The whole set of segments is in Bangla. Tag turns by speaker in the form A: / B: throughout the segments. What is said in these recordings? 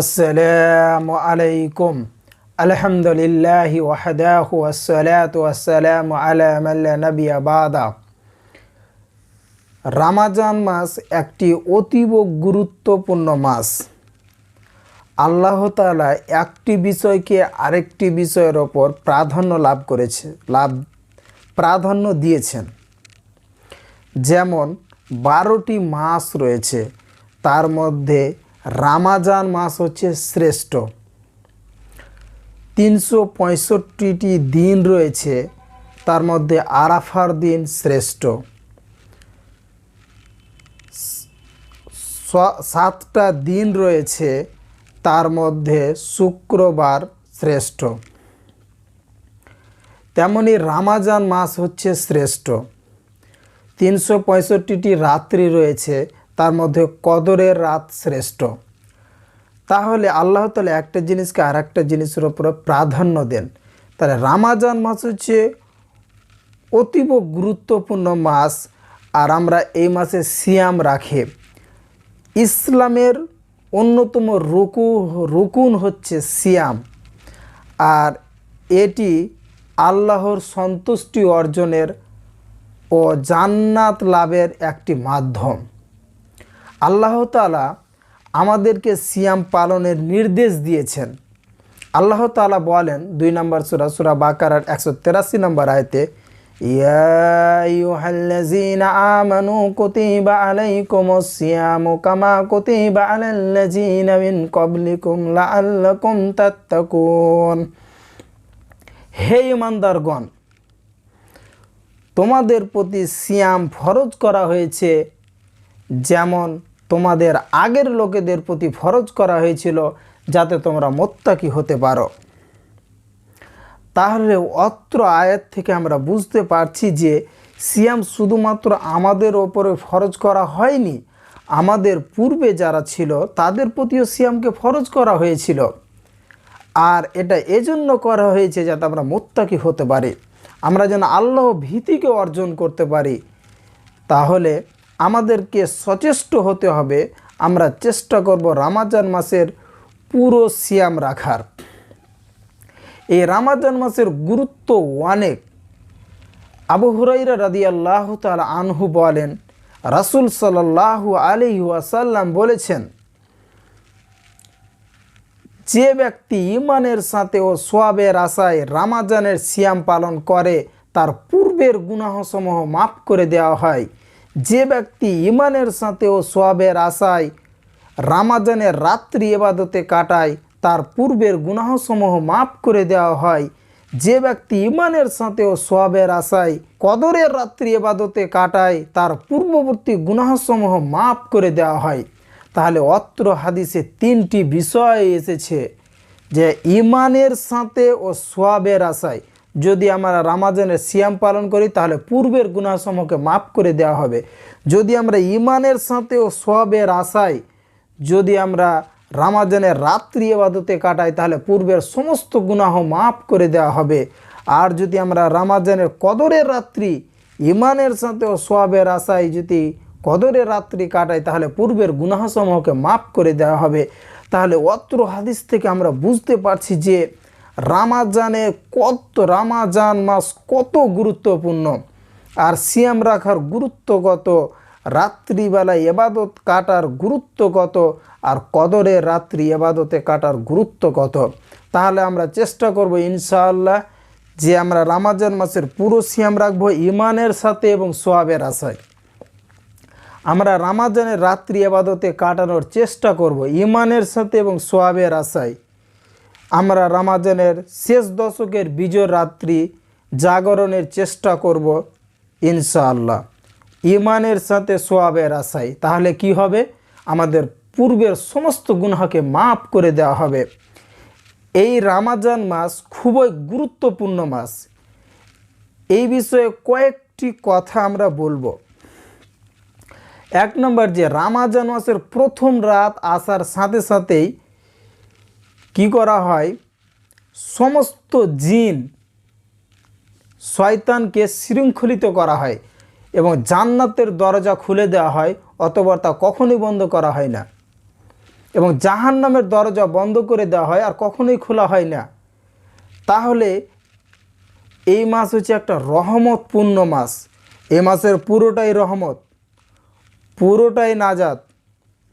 A: আসসালামু আলাইকুম। আলহামদুলিল্লাহ ওয়াহদাহু আসসালাতু ওয়াসসালামু আলা মান লা নাবিয়্যা বাদা। রামাজান মাস একটি অতীব গুরুত্বপূর্ণ মাস। আল্লাহ তাআলা একটি বিষয়কে আরেকটি বিষয়ের ওপর প্রাধান্য লাভ করেছে, লাভ প্রাধান্য দিয়েছেন। যেমন বারোটি মাস রয়েছে, তার মধ্যে রামাজান মাস হচ্ছে শ্রেষ্ঠ। তিনশো পঁয়ষট্টিটি দিন রয়েছে, তার মধ্যে আরাফার দিন শ্রেষ্ঠ। সাতটা দিন রয়েছে, তার মধ্যে শুক্রবার শ্রেষ্ঠ। তেমনি রামাজান মাস হচ্ছে শ্রেষ্ঠ। তিনশো পঁয়ষট্টিটি রাত্রি রয়েছে তার মধ্যে কদরের রাত শ্রেষ্ঠ। তাহলে আল্লাহ তালা একটা জিনিসকে আর একটা জিনিসের উপরে প্রাধান্য দেন। তাহলে রামাজান মাস হচ্ছে অতীব গুরুত্বপূর্ণ মাস আর আমরা এই মাসে সিয়াম রাখে। ইসলামের অন্যতম রুকু, রুকুন হচ্ছে সিয়াম। আর এটি আল্লাহর সন্তুষ্টি অর্জনের ও জান্নাত লাভের একটি মাধ্যম। আল্লাহ তালা আমাদেরকে সিয়াম পালনের নির্দেশ দিয়েছেন। আল্লাহ তালা বলেন, দুই নম্বর সুরা সুরা বাকারার একশো তেরাশি নম্বর আয়তে আমানু কামা হে ইমানদারগণ, তোমাদের প্রতি সিয়াম ফরজ করা হয়েছে যেমন তোমাদের আগের লোকেদের প্রতি ফরজ করা হয়েছিল যাতে তোমরা মোত্তাকি হতে পারো। তাহলে অত্র আয়াত থেকে আমরা বুঝতে পারছি যে সিয়াম শুধুমাত্র আমাদের ওপরে ফরজ করা হয়নি, আমাদের পূর্বে যারা ছিল তাদের প্রতিও সিয়ামকে ফরজ করা হয়েছিল। আর এটা এজন্য করা হয়েছে যাতে আমরা মোত্তাকি হতে পারি। আমরা যেন আল্লাহ ভীতিকে অর্জন করতে পারি। তাহলে আমাদেরকে সচেষ্ট হতে হবে। আমরা চেষ্টা করব রামাজান মাসের পুরো সিয়াম রাখার। এই রামাজান মাসের গুরুত্ব অনেক আবু হুরাইরা রাদি আল্লাহ তালা আনহু বলেন, রাসুল সাল্লাহ আলি ওয়াসাল্লাম বলেছেন, যে ব্যক্তি ইমানের সাথে ও সোয়াবের আশায় রামাজানের সিয়াম পালন করে, তার পূর্বের গুনাহসমূহ মাফ করে দেওয়া হয়। যে ব্যক্তি ইমানের সাথে ও সোয়াবের আশায় রামাজানের রাত্রি এবাদতে কাটায়, তার পূর্বের গুনাহসমূহ মাফ করে দেওয়া হয়। যে ব্যক্তি ইমানের সাথে ও সোয়াবের আশায় কদরের রাত্রি এবাদতে কাটায়, তার পূর্ববর্তী গুনাহসমূহ মাফ করে দেওয়া হয়। তাহলে অত্র হাদিসে তিনটি বিষয় এসেছে যে ইমানের সাথে ও সোয়াবের আশায়। যদি আমরা রামাজানের সিয়াম পালন করি, তাহলে পূর্বের গুণাসমূহকে মাফ করে দেওয়া হবে। যদি আমরা ইমানের সাথে ও সোয়াবের আশায় যদি আমরা রামাজানের রাত্রি এবাদতে কাটাই, তাহলে পূর্বের সমস্ত গুনাহ মাফ করে দেওয়া হবে। আর যদি আমরা রামাজানের কদরের রাত্রি ইমানের সাথে ও সোয়াবের আশায় যদি কদরের রাত্রি কাটাই, তাহলে পূর্বের গুনাহসমূহকে মাফ করে দেওয়া হবে। তাহলে অত্র হাদিস থেকে আমরা বুঝতে পারছি যে রামাজানে কত, রামাজান মাস কত গুরুত্বপূর্ণ। আর সিয়াম রাখার গুরুত্ব কত, রাত্রিবেলায় এবাদত কাটার গুরুত্ব কত, আর কদরের রাত্রি এবাদতে কাটার গুরুত্ব কত। তাহলে আমরা চেষ্টা করব ইনশাআল্লাহ যে আমরা রামাজান মাসের পুরো সিয়াম রাখব ইমানের সাথে এবং সোয়াবের আশায়। আমরা রামাজানের রাত্রি আবাদতে কাটানোর চেষ্টা করব ইমানের সাথে এবং সোয়াবের আশায়। আমরা রামাজানের শেষ দশকের বিজয় রাত্রি জাগরণের চেষ্টা করব ইনশাআল্লাহ। ইমানের সাথে সোয়াবের আশায়। তাহলে কি হবে? আমাদের পূর্বের সমস্ত গুনাহকে মাফ করে দেওয়া হবে। এই রামাজান মাস খুবই গুরুত্বপূর্ণ মাস। এই বিষয়ে কয়েকটি কথা আমরা বলব। এক নম্বর যে, রামাজান মাসের প্রথম রাত আসার সাথে সাথেই কি করা হয়? সমস্ত জিন শয়তানকে শৃঙ্খলিত করা হয় এবং জান্নাতের দরজা খুলে দেওয়া হয় অতবার তা কখনোই বন্ধ করা হয় না। এবং জাহান নামের দরজা বন্ধ করে দেওয়া হয় আর কখনোই খোলা হয় না। তাহলে এই মাস হচ্ছে একটা রহমতপূর্ণ মাস এ মাসের পুরোটাই রহমত, পুরোটাই নাজাত,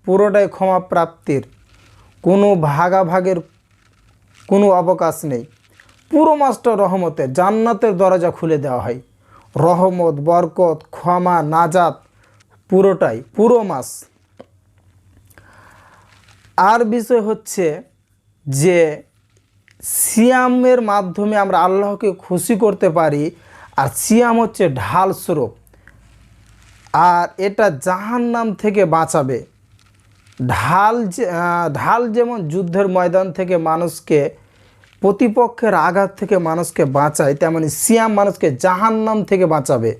A: পুরোটাই ক্ষমা প্রাপ্তির। কোনো ভাগাভাগের কোনো অবকাশ নেই। পুরো মাসটা রহমতে জান্নাতের দরজা খুলে দেওয়া হয়। রহমত, বরকত, ক্ষমা, নাজাত পুরোটাই, পুরো মাস। আর বিষয় হচ্ছে যে সিয়ামের মাধ্যমে আমরা আল্লাহকে খুশি করতে পারি, আর সিয়াম হচ্ছে ঢাল স্বরূপ আর এটা জাহান্নাম থেকে বাঁচাবে। ঢাল ঢাল যেমন যুদ্ধের ময়দান থেকে মানুষকে, প্রতিপক্ষের আঘাত থেকে মানুষকে বাঁচায়, তেমনি সিয়াম মানুষকে জাহান্নাম থেকে বাঁচাবে।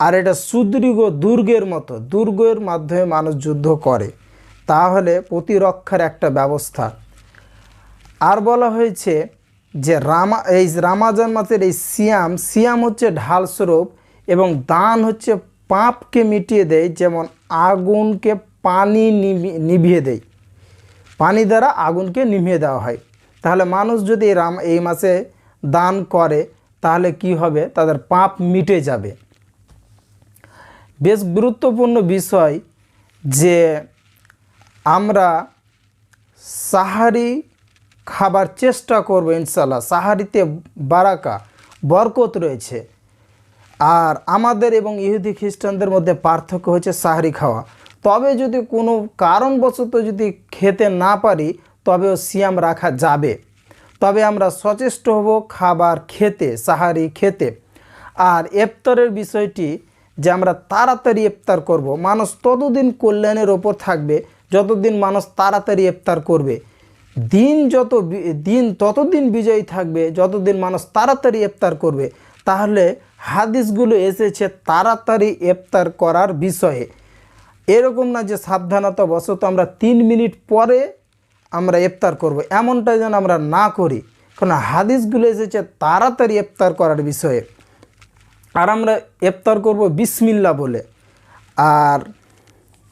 A: আর এটা সুদৃঢ় দুর্গের মতো, দুর্গের মাধ্যমে মানুষ যুদ্ধ করে। তাহলে প্রতিরক্ষার একটা ব্যবস্থা। আর বলা হয়েছে যে রামা, এই রামাজান মাসের এই সিয়াম সিয়াম হচ্ছে ঢাল স্বরূপ এবং দান হচ্ছে পাপকে মিটিয়ে দেয়, যেমন আগুনকে পানি নিভি- নিভিয়ে দেয়। পানি দ্বারা আগুনকে নিভিয়ে দেওয়া হয়। তাহলে মানুষ যদি রাম, এই মাসে দান করে, তাহলে কি হবে? তাদের পাপ মিটে যাবে। বেশ গুরুত্বপূর্ণ বিষয় যে আমরা সাহারি খাবার চেষ্টা করব ইনশাল্লাহ সাহারিতে বারাকা, বরকত রয়েছে। আর আমাদের এবং ইহুদি খ্রিস্টানদের মধ্যে পার্থক্য হচ্ছে সাহারি খাওয়া। তবে যদি কোনো কারণবশত যদি খেতে না পারি, তবেও সিয়াম রাখা যাবে। তবে আমরা সচেষ্ট হব খাবার খেতে, সাহারি খেতে। আর ইফতারের বিষয়টি যে আমরা তাড়াতাড়ি ইফতার করব, মানুষ ততদিন কল্যাণের ওপর থাকবে, যতদিন মানুষ তাড়াতাড়ি ইফতার করবে। দিন যত দিন ততদিন বিজয়ী থাকবে, যতদিন মানুষ তাড়াতাড়ি ইফতার করবে। তাহলে হাদিসগুলো এসেছে তাড়াতাড়ি ইফতার করার বিষয়ে। এরকম না যে সাবধানতা বশত আমরা তিন মিনিট পরে আমরা ইফতার করব। এমনটা যেন আমরা না করি। কারণ হাদিসগুলো এসেছে তাড়াতাড়ি ইফতার করার বিষয়ে। আর আমরা ইফতার করব বিসমিল্লা বলে। আর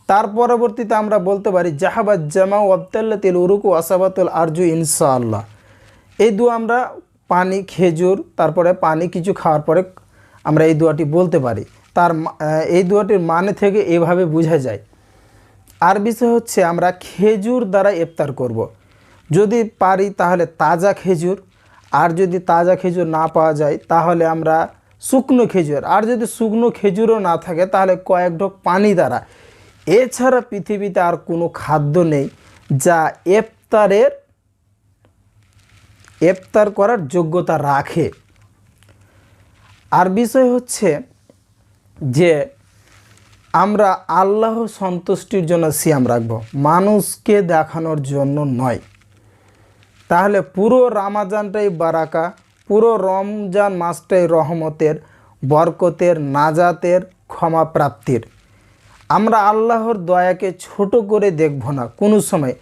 A: তার পরবর্তীতে আমরা বলতে পারি জাহাবাদ জামা ওয়াবতাল্লাতিল উরুকু আসাবাতুল আরজু ইনশাআল্লাহ। এই দু আমরা পানি, খেজুর, তারপরে পানি, কিছু খাওয়ার পরে আমরা এই দোয়াটি বলতে পারি। তার এই দোয়াটির মানে থেকে এভাবে বোঝা যায়। আর বিষয় হচ্ছে আমরা খেজুর দ্বারা ইফতার করব। যদি পারি তাহলে তাজা খেজুর, আর যদি তাজা খেজুর না পাওয়া যায় তাহলে আমরা শুকনো খেজুর, আর যদি শুকনো খেজুরও না থাকে তাহলে কয়েক ঢোক পানি দ্বারা। এছাড়া পৃথিবীতে আর কোনো খাদ্য নেই যা এফতারের এফতার করার যোগ্যতা রাখে। আর বিষয় হচ্ছে যে আমরা আল্লাহ সন্তুষ্টির জন্য সিয়াম রাখব, মানুষকে দেখানোর জন্য নয়। তাহলে পুরো রামাজানটাই বারাকা, পুরো রমজান মাসটাই রহমতের, বরকতের, নাজাতের, ক্ষমা প্রাপ্তির। আমরা আল্লাহর দয়াকে ছোট করে দেখব না। কোনো সময়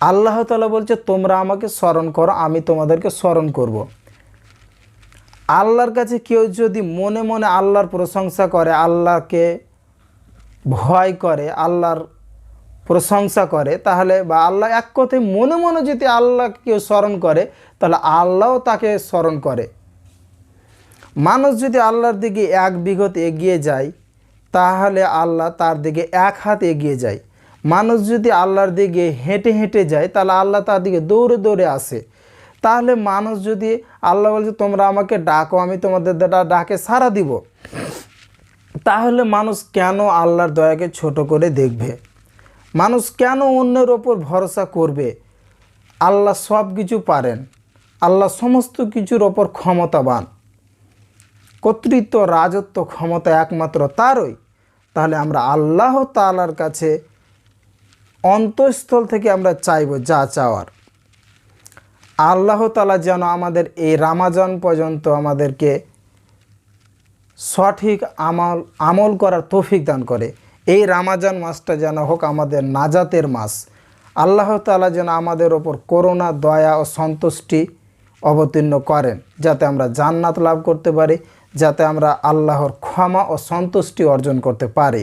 A: আল্লাহ তালা বলছে, তোমরা আমাকে স্মরণ করো, আমি তোমাদেরকে স্মরণ করব। আল্লাহর কাছে কেউ যদি মনে মনে আল্লাহর প্রশংসা করে, আল্লাহকে ভয় করে, আল্লাহর প্রশংসা করে, তাহলে বা আল্লাহ এক কথায় মনে মনে যদি আল্লাহকে কেউ স্মরণ করে, তাহলে আল্লাহও তাকে স্মরণ করে। মানুষ যদি আল্লাহর দিকে এক বিঘত এগিয়ে যায়, তাহলে আল্লাহ তার দিকে এক হাত এগিয়ে যায়। মানুষ যদি আল্লাহর দিকে হেঁটে হেঁটে যায়, তাহলে আল্লাহ তার দিকে দৌড়ে দৌড়ে আসে। তাহলে মানুষ যদি আল্লাহ বলছে তোমরা আমাকে ডাকো, আমি তোমাদের ডাকে সারা দিব। তাহলে মানুষ কেন আল্লাহর দয়াকে ছোট করে দেখবে? মানুষ কেন অন্যের ওপর ভরসা করবে? আল্লাহ সব কিছু পারেন। আল্লাহ সমস্ত কিছুর ওপর ক্ষমতাবান। কর্তৃত্ব, রাজত্ব ক্ষমতা একমাত্র তারই। তাহলে আমরা আল্লাহ তালার কাছে অন্তঃস্থল থেকে আমরা চাইব যা চাওয়ার। আল্লাহ তালা যেন আমাদের এই রামাজান পর্যন্ত আমাদেরকে সঠিক আমল আমল করার তৌফিক দান করে। এই রামাজান মাসটা যেন হোক আমাদের নাজাতের মাস। আল্লাহ তালা যেন আমাদের ওপর করুণা, দয়া ও সন্তুষ্টি অবতীর্ণ করেন, যাতে আমরা জান্নাত লাভ করতে পারি, যাতে আমরা আল্লাহর ক্ষমা ও সন্তুষ্টি অর্জন করতে পারি।